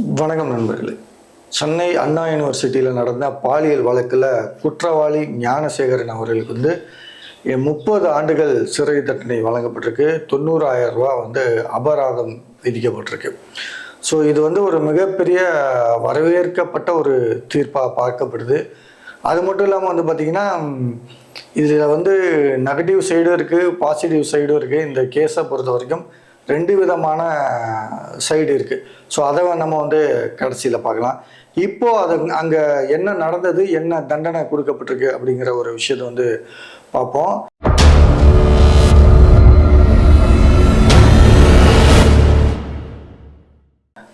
வணக்கம் நண்பர்களே. சென்னை அண்ணா யூனிவர்சிட்டியில் நடந்த பாலியல் வழக்கில் குற்றவாளி ஞானசேகரன் அவர்களுக்கு வந்து முப்பது ஆண்டுகள் சிறை தண்டனை வழங்கப்பட்டிருக்கு. தொண்ணூறாயிரம் ரூபா வந்து அபராதம் விதிக்கப்பட்டிருக்கு. ஸோ இது வந்து ஒரு மிகப்பெரிய வரவேற்கப்பட்ட ஒரு தீர்ப்பாக பார்க்கப்படுது. அது மட்டும் இல்லாமல் வந்து பார்த்திங்கன்னா இதில் வந்து நெகட்டிவ் சைடும் இருக்குது பாசிட்டிவ் சைடும் இருக்குது இந்த கேஸை பொறுத்த வரைக்கும் ரெண்டு விதமான சைடு இருக்குது ஸோ அதை நம்ம வந்து கடைசியில் பார்க்கலாம். இப்போ அது அங்கே என்ன நடந்தது என்ன தண்டனை கொடுக்கப்பட்டிருக்கு அப்படிங்கிற ஒரு விஷயத்தை வந்து பார்ப்போம்.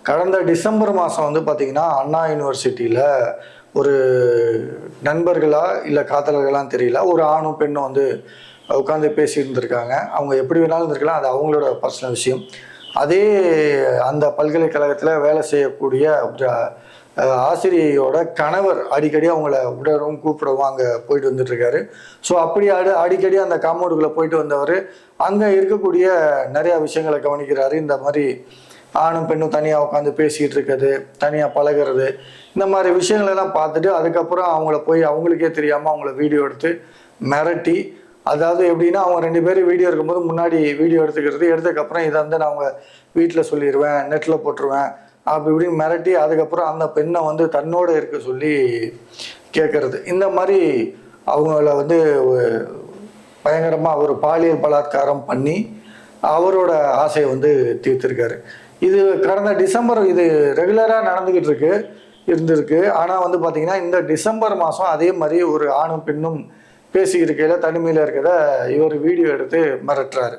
கடந்த டிசம்பர் மாதம் வந்து பார்த்திங்கன்னா அண்ணா யூனிவர்சிட்டியில் ஒரு நண்பர்களாக இல்லை காதலர்களான்னு தெரியல ஒரு ஆணும் பெண்ணும் வந்து உட்காந்து பேசியிருந்திருக்காங்க. அவங்க எப்படி வேணாலும் இருந்திருக்கலாம். அது அவங்களோட பர்சனல் விஷயம். அதே அந்த பல்கலைக்கழகத்தில் வேலை செய்யக்கூடிய ஆசிரியையோட கணவர் அடிக்கடி அவங்கள உடறவும் கூப்பிடவும் அங்கே போயிட்டு வந்துட்டுருக்காரு. ஸோ அப்படி அடி அடிக்கடி அந்த காம்பவுண்டுக்குள்ளே போயிட்டு வந்தவர் அங்கே இருக்கக்கூடிய நிறையா விஷயங்களை கவனிக்கிறாரு. இந்த மாதிரி ஆணும் பெண்ணும் தனியாக உட்காந்து பேசிக்கிட்டு இருக்கிறது தனியாக பழகிறது இந்த மாதிரி விஷயங்களெல்லாம் பார்த்துட்டு அதுக்கப்புறம் அவங்கள போய் அவங்களுக்கே தெரியாமல் அவங்கள வீடியோ எடுத்து மிரட்டி அதாவது எப்படின்னா அவங்க ரெண்டு பேரும் வீடியோ இருக்கும்போது முன்னாடி வீடியோ எடுத்துக்கிறது எடுத்ததுக்கப்புறம் இதை வந்து நான் அவங்க வீட்டில் சொல்லிடுவேன் நெட்டில் போட்டுருவேன் அப்படி இப்படின்னு மிரட்டி அதுக்கப்புறம் அந்த பெண்ணை வந்து தன்னோட இருக்க சொல்லி கேட்கறது இந்த மாதிரி அவங்கள வந்து பயங்கரமாக ஒரு பாலியல் பலாத்காரம் பண்ணி அவரோட ஆசையை வந்து தீர்த்திருக்காரு. இது கடந்த டிசம்பர் இது ரெகுலராக நடந்துக்கிட்டு இருக்கு இருந்திருக்கு. ஆனால் வந்து பார்த்தீங்கன்னா இந்த டிசம்பர் மாதம் அதே மாதிரி ஒரு ஆணும் பெண்ணும் பேசிக்கிருக்கையில் தனிமையில் இருக்கிறத இவர் வீடியோ எடுத்து மிரட்டுறாரு.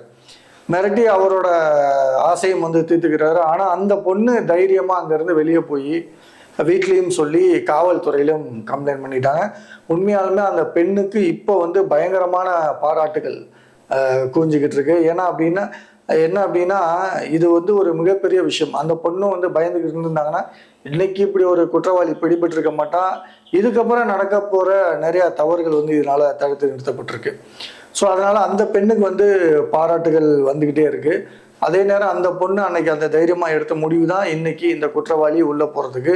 மிரட்டி அவரோட ஆசையும் வந்து தீர்த்துக்கிறாரு. ஆனால் அந்த பொண்ணு தைரியமாக அங்கேருந்து வெளியே போய் வீட்லேயும் சொல்லி காவல்துறையிலும் கம்ப்ளைண்ட் பண்ணிட்டாங்க. உண்மையாலுமே அந்த பெண்ணுக்கு இப்போ வந்து பயங்கரமான பாராட்டுகள் அஹ், இருக்கு. ஏன்னா அப்படின்னா என்ன அப்படின்னா இது வந்து ஒரு மிகப்பெரிய விஷயம். அந்த பொண்ணும் வந்து பயந்துக்கிட்டு இருந்திருந்தாங்கன்னா இன்னைக்கு இப்படி ஒரு குற்றவாளி பிடிபட்டிருக்க மாட்டான். இதுக்கப்புறம் நடக்க போகிற நிறையா தவறுகள் வந்து இதனால தடுத்து நிறுத்தப்பட்டிருக்கு. ஸோ அதனால அந்த பெண்ணுக்கு வந்து பாராட்டுகள் வந்துக்கிட்டே இருக்கு. அதே நேரம் அந்த பொண்ணு அன்னைக்கு அந்த தைரியமாக எடுத்த முடிவு தான் இன்னைக்கு இந்த குற்றவாளி உள்ளே போகிறதுக்கு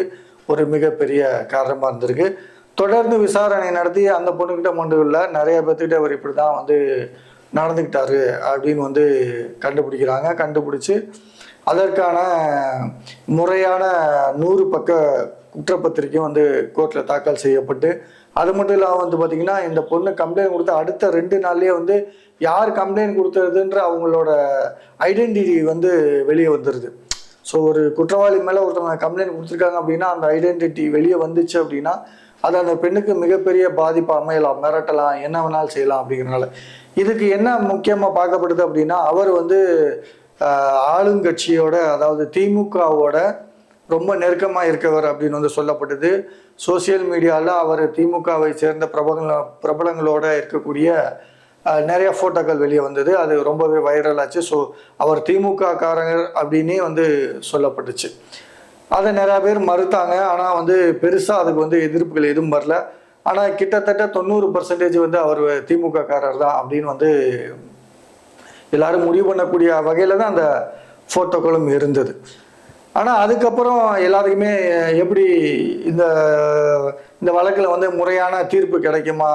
ஒரு மிகப்பெரிய காரணமாக இருந்திருக்கு. தொடர்ந்து விசாரணை நடத்தி அந்த பொண்ணுக்கிட்ட மட்டும் இல்லை நிறைய பேர்த்துக்கிட்ட அவர் இப்படி தான் வந்து நடந்துக்கிட்டாரு அப்படின்னு வந்து கண்டுபிடிக்கிறாங்க. கண்டுபிடிச்சு அதற்கான முறையான நூறு பக்க குற்றப்பத்திரிக்கையும் வந்து கோர்ட்டில் தாக்கல் செய்யப்பட்டு அது மட்டும் இல்லாமல் வந்து பார்த்திங்கன்னா இந்த பொண்ணு கம்ப்ளைண்ட் கொடுத்த அடுத்த ரெண்டு நாள்லேயே வந்து யார் கம்ப்ளைண்ட் கொடுத்ததுன்ற அவங்களோட ஐடென்டிட்டி வந்து வெளியே வந்துடுது ஸோ ஒரு குற்றவாளி மேலே ஒருத்தவங்க கம்ப்ளைண்ட் கொடுத்துருக்காங்க அப்படின்னா அந்த ஐடென்டிட்டி வெளியே வந்துச்சு அப்படின்னா அது அந்த பெண்ணுக்கு மிகப்பெரிய பாதிப்பு அமையலாம் மிரட்டலாம் என்ன வேணாலும் செய்யலாம் அப்படிங்கிறனால இதுக்கு என்ன முக்கியமாக பார்க்கப்படுது அப்படின்னா அவர் வந்து ஆளுங்கட்சியோட அதாவது திமுகவோட ரொம்ப நெருக்கமாக இருக்கவர் அப்படின்னு வந்து சொல்லப்பட்டது சோசியல் மீடியாவில் அவர் திமுகவை சேர்ந்த பிரபல பிரபலங்களோட இருக்கக்கூடிய நிறைய ஃபோட்டோக்கள் வெளியே வந்தது. அது ரொம்பவே வைரல் ஆச்சு. ஸோ அவர் திமுக காரங்கர் அப்படின்னே வந்து சொல்லப்பட்டுச்சு. அதை நிறையா பேர் மறுத்தாங்க. ஆனால் வந்து பெருசாக அதுக்கு வந்து எதிர்ப்புகள் எதுவும் வரல. ஆனால் கிட்டத்தட்ட தொண்ணூறு பர்சன்டேஜ் வந்து அவர் திமுக காரர் தான் அப்படின்னு வந்து எல்லாரும் முடிவு பண்ணக்கூடிய வகையில் தான் அந்த ஃபோட்டோக்களும் இருந்தது. ஆனால் அதுக்கப்புறம் எல்லாத்துக்குமே எப்படி இந்த இந்த வழக்கில் வந்து முறையான தீர்ப்பு கிடைக்குமா?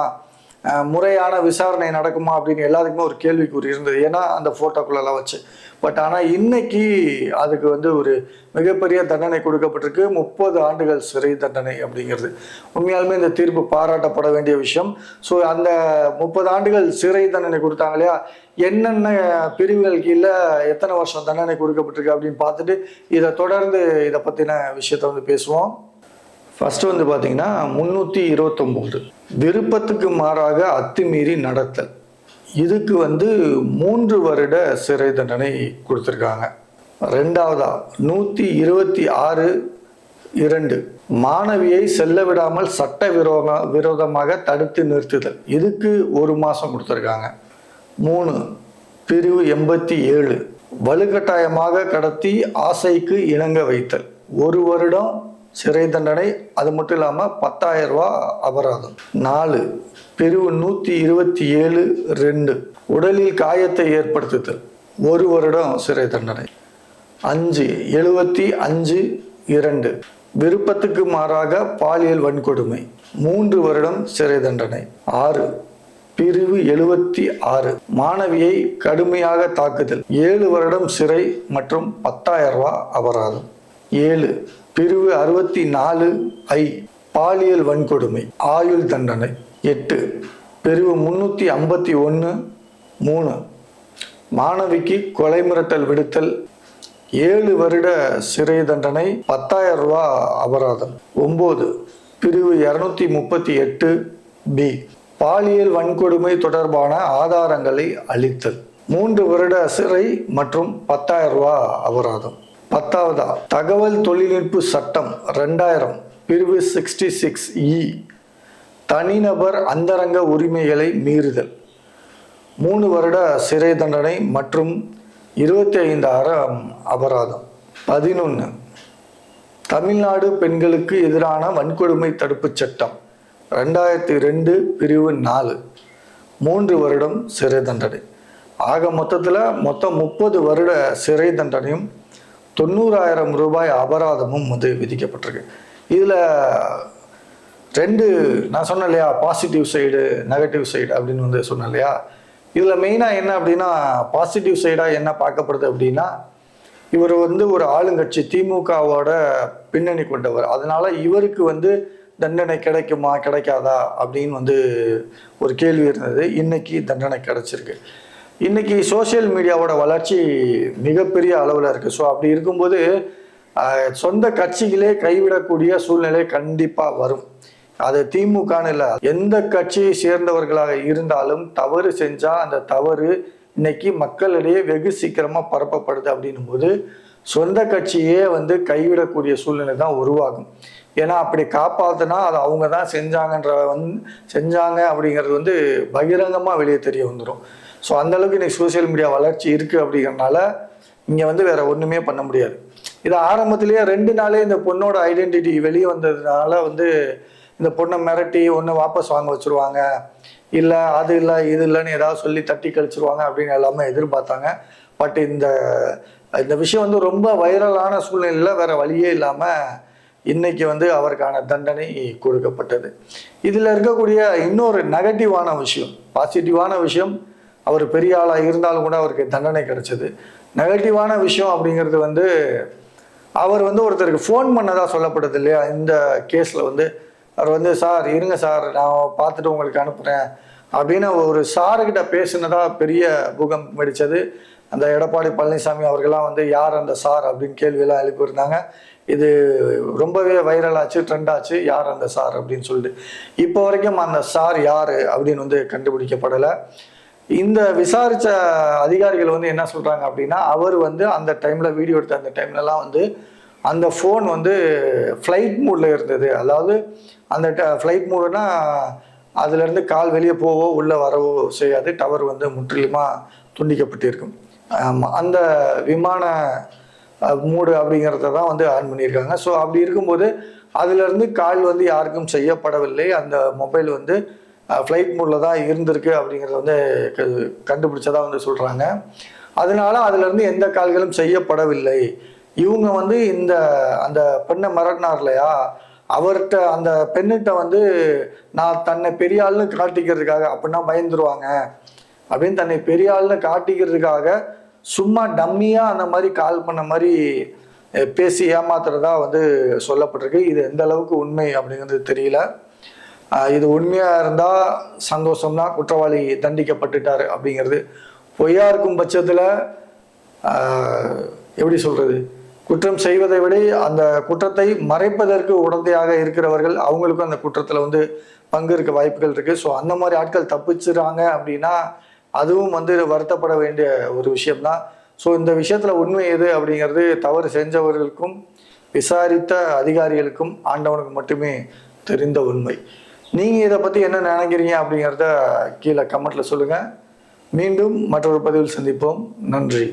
முறையான விசாரணை நடக்குமா அப்படின்னு எல்லாத்துக்குமே ஒரு கேள்விக்குறி இருந்தது. ஏன்னா அந்த ஃபோட்டோக்குள்ளெல்லாம் வச்சு. பட் ஆனால் இன்னைக்கு அதுக்கு வந்து ஒரு மிகப்பெரிய தண்டனை கொடுக்கப்பட்டிருக்கு. முப்பது ஆண்டுகள் சிறை தண்டனை அப்படிங்கிறது. உண்மையாலுமே இந்த தீர்ப்பு பாராட்டப்பட வேண்டிய விஷயம். ஸோ அந்த முப்பது ஆண்டுகள் சிறை தண்டனை கொடுத்தாங்க இல்லையா? என்னென்ன பிரிவுகள் கீழே எத்தனை வருஷம் தண்டனை கொடுக்கப்பட்டிருக்கு அப்படின்னு பார்த்துட்டு இதை தொடர்ந்து இதை பற்றின விஷயத்த வந்து பேசுவோம். ஃபஸ்ட்டு வந்து பார்த்தீங்கன்னா முந்நூற்றி இருபத்தொம்போது. விருப்பத்துக்கு மாறாக அத்துமீறி நடத்தல். இதுக்கு வந்து மூன்று வருட சிறை தண்டனை கொடுத்துருக்காங்க. ரெண்டாவதா நூற்றி இருபத்தி ஆறு இரண்டு. மாணவியை செல்ல விடாமல் சட்ட விரோத விரோதமாக தடுத்து நிறுத்துதல். இதுக்கு ஒரு மாதம் கொடுத்துருக்காங்க. மூணு பிரிவு எண்பத்தி ஏழு. வலுக்கட்டாயமாக கடத்தி ஆசைக்கு இணங்க வைத்தல். ஒரு வருடம் சிறை தண்டனை அது மட்டும் இல்லாமல் பத்தாயிரம் ரூபா அபராதம். நாலு பிரிவு நூற்றி இருபத்தி ஏழு ரெண்டு. உடலில் காயத்தை ஏற்படுத்துதல். ஒரு வருடம் சிறை தண்டனை. அஞ்சு எழுபத்தி அஞ்சு இரண்டு. விருப்பத்துக்கு மாறாக பாலியல் வன்கொடுமை. மூன்று வருடம் சிறை தண்டனை. ஆறு பிரிவு எழுபத்தி ஆறு. மாணவியை கடுமையாக தாக்குதல். ஏழு வருடம் சிறை மற்றும் பத்தாயிரம் ரூபா அபராதம். ஏழு பிரிவு அறுபத்தி நாலு ஐ பாலியல் வன்கொடுமை ஆயுள் தண்டனை. எட்டு பிரிவு முன்னூற்றி ஐம்பத்தி ஒன்று மூணு. மாணவிக்கு கொலை மிரட்டல் விடுத்தல். ஏழு வருட சிறை தண்டனை பத்தாயிரம் ரூபா அபராதம். ஒம்பது பிரிவு இரநூத்தி முப்பத்தி எட்டு பி பாலியல் வன்கொடுமை தொடர்பான ஆதாரங்களை அளித்தல். மூன்று வருட சிறை மற்றும் பத்தாயிரம் ரூபா அபராதம். பத்தாவதா தகவல் தொழில்நுட்ப சட்டம் ரெண்டாயிரம் பிரிவு சிக்ஸ்டி சிக்ஸ் இ தனிநபர் அந்தரங்க உரிமைகளை மீறுதல். மூணு வருட சிறை தண்டனை மற்றும் இருபத்தி ஐந்தாயிரம் அபராதம். பதினொன்று தமிழ்நாடு பெண்களுக்கு எதிரான வன்கொடுமை தடுப்புச் சட்டம். ரெண்டாயிரத்தி ரெண்டு பிரிவு நாலு மூன்று வருடம் சிறை தண்டனை. ஆக மொத்தத்தில் மொத்தம் முப்பது வருட சிறை தண்டனையும் தொண்ணூறாயிரம் ரூபாய் அபராதமும் வந்து விதிக்கப்பட்டிருக்கு. இதில் ரெண்டு நான் சொன்னேன் இல்லையா பாசிட்டிவ் சைடு நெகட்டிவ் சைடு அப்படின்னு வந்து சொன்னேன் இல்லையா? இதில் மெயினாக என்ன அப்படின்னா பாசிட்டிவ் சைடாக என்ன பார்க்கப்படுது அப்படின்னா இவர் வந்து ஒரு ஆளுங்கட்சி திமுகவோட பின்னணி கொண்டவர். அதனால் இவருக்கு வந்து தண்டனை கிடைக்குமா கிடைக்காதா அப்படின்னு வந்து ஒரு கேள்வி இருந்தது. இன்னைக்கு தண்டனை கிடைச்சிருக்கு. இன்னைக்கு சோஷியல் மீடியாவோட வளர்ச்சி மிகப்பெரிய அளவில் இருக்குது ஸோ அப்படி இருக்கும்போது சொந்த கட்சிகளே கைவிடக்கூடிய சூழ்நிலை கண்டிப்பாக வரும். அது திமுகன்னு இல்லை. எந்த கட்சியை சேர்ந்தவர்களாக இருந்தாலும் தவறு செஞ்சால் அந்த தவறு இன்னைக்கு மக்களிடையே வெகு சீக்கிரமாக பரப்பப்படுது அப்படின்னும் போது சொந்த கட்சியே வந்து கைவிடக்கூடிய சூழ்நிலை தான் உருவாகும். ஏன்னா அப்படி காப்பாத்தினா அது அவங்க தான் செஞ்சாங்கன்ற வந்து செஞ்சாங்க அப்படிங்கிறது வந்து பகிரங்கமாக வெளியே தெரிய வந்துடும் ஸோ அந்தளவுக்கு இன்றைக்கி சோசியல் மீடியா வளர்ச்சி இருக்குது அப்படிங்கிறனால இங்கே வந்து வேறு ஒன்றுமே பண்ண முடியாது. இது ஆரம்பத்திலேயே ரெண்டு நாளே இந்த பொண்ணோட ஐடென்டிட்டி வெளியே வந்ததுனால வந்து இந்த பொண்ணை மிரட்டி ஒன்று வாபஸ் வாங்க வச்சுருவாங்க. இல்லை அது இல்லை இது இல்லைன்னு ஏதாவது சொல்லி தட்டி கழிச்சிருவாங்க அப்படின்னு எல்லாமே எதிர்பார்த்தாங்க. பட் இந்த இந்த விஷயம் வந்து ரொம்ப வைரலான சூழ்நிலையில் வேற வழியே இல்லாமல் இன்னைக்கு வந்து அவருக்கான தண்டனை கொடுக்கப்பட்டது. இதில் இருக்கக்கூடிய இன்னொரு நெகட்டிவான விஷயம் பாசிட்டிவான விஷயம் அவர் பெரிய ஆளாக இருந்தாலும் கூட அவருக்கு தண்டனை கிடைச்சது. நெகட்டிவான விஷயம் அப்படிங்கிறது வந்து அவர் வந்து ஒருத்தருக்கு ஃபோன் பண்ணதாக சொல்லப்படுது இல்லையா? இந்த கேஸில் வந்து அவர் வந்து சார் இருங்க சார் நான் பார்த்துட்டு உங்களுக்கு அனுப்புகிறேன் அப்படின்னு ஒரு சாருக்கிட்ட பேசுனதா பெரிய பூகம் வெடித்தது அந்த எடப்பாடி பழனிசாமி அவர்கள்லாம் வந்து யார் அந்த சார்? அப்படின்னு கேள்வியெல்லாம் எழுப்பியிருந்தாங்க. இது ரொம்பவே வைரலாச்சு ட்ரெண்டாச்சு ட்ரெண்ட் ஆச்சு யார் அந்த சார்? அப்படின்னு சொல்லிட்டு. இப்போ வரைக்கும் அந்த சார் யார் அப்படின்னு வந்து கண்டுபிடிக்கப்படலை. இந்த விசாரிச்ச அதிகாரிகள் வந்து என்ன சொல்றாங்க அப்படின்னா அவர் வந்து அந்த டைம்ல வீடியோ எடுத்த அந்த டைம்லலாம் வந்து அந்த ஃபோன் வந்து ஃப்ளைட் மூடில் இருந்தது. அதாவது அந்த ஃப்ளைட் மூடுனா அதுலேருந்து கால் வெளியே போவோ உள்ளே வரவோ செய்யாது. டவர் வந்து முற்றிலுமாக துண்டிக்கப்பட்டிருக்கும். ஆமாம் அந்த விமான மூடு அப்படிங்கிறத தான் வந்து ஆன் பண்ணியிருக்காங்க. ஸோ அப்படி இருக்கும்போது அதுலேருந்து கால் வந்து யாருக்கும் செய்யப்படவில்லை. அந்த மொபைல் வந்து ஃப்ளைட் மூடில் தான் இருந்திருக்கு அப்படிங்கிறத வந்து க- வந்து சொல்கிறாங்க அதனால அதுலேருந்து எந்த கால்களும் செய்யப்படவில்லை. இவங்க வந்து இந்த அந்த பெண்ணை மிரட்டினார் இல்லையா? அவர்கிட்ட அந்த பெண்ணிட்ட வந்து நான் தன்னை பெரிய ஆள்னு காட்டிக்கிறதுக்காக அப்படின்னா பயந்துருவாங்க. அப்படின்னு தன்னை பெரிய ஆள்னு காட்டிக்கிறதுக்காக சும்மா டம்மியாக அந்த மாதிரி கால் பண்ண மாதிரி பேசி ஏமாத்துறதா வந்து சொல்லப்பட்டிருக்கு. இது எந்த அளவுக்கு உண்மை அப்படிங்கிறது தெரியல. இது உண்மையாக இருந்தால் சந்தோஷம்னா குற்றவாளி தண்டிக்கப்பட்டுட்டார் அப்படிங்கிறது. பொய்யா இருக்கும் பட்சத்தில் எப்படி சொல்கிறது குற்றம் செய்வதை விட அந்த குற்றத்தை மறைப்பதற்கு உடந்தையாக இருக்கிறவர்கள் அவங்களுக்கும் அந்த குற்றத்தில் வந்து பங்கு இருக்க வாய்ப்புகள் இருக்குது ஸோ அந்த மாதிரி ஆட்கள் தப்பிச்சுறாங்க அப்படின்னா அதுவும் வந்து வருத்தப்பட வேண்டிய ஒரு விஷயம்தான். ஸோ இந்த விஷயத்தில் உண்மை எது அப்படிங்கிறது தவறு செஞ்சவர்களுக்கும் விசாரித்த அதிகாரிகளுக்கும் ஆண்டவனுக்கு மட்டுமே தெரிந்த உண்மை. நீங்கள் இதை பற்றி என்ன நினைக்கிறீங்க அப்படிங்கிறத கீழே கமெண்ட்டில் சொல்லுங்கள் மீண்டும் மற்றொரு பதிவில் சந்திப்போம். நன்றி.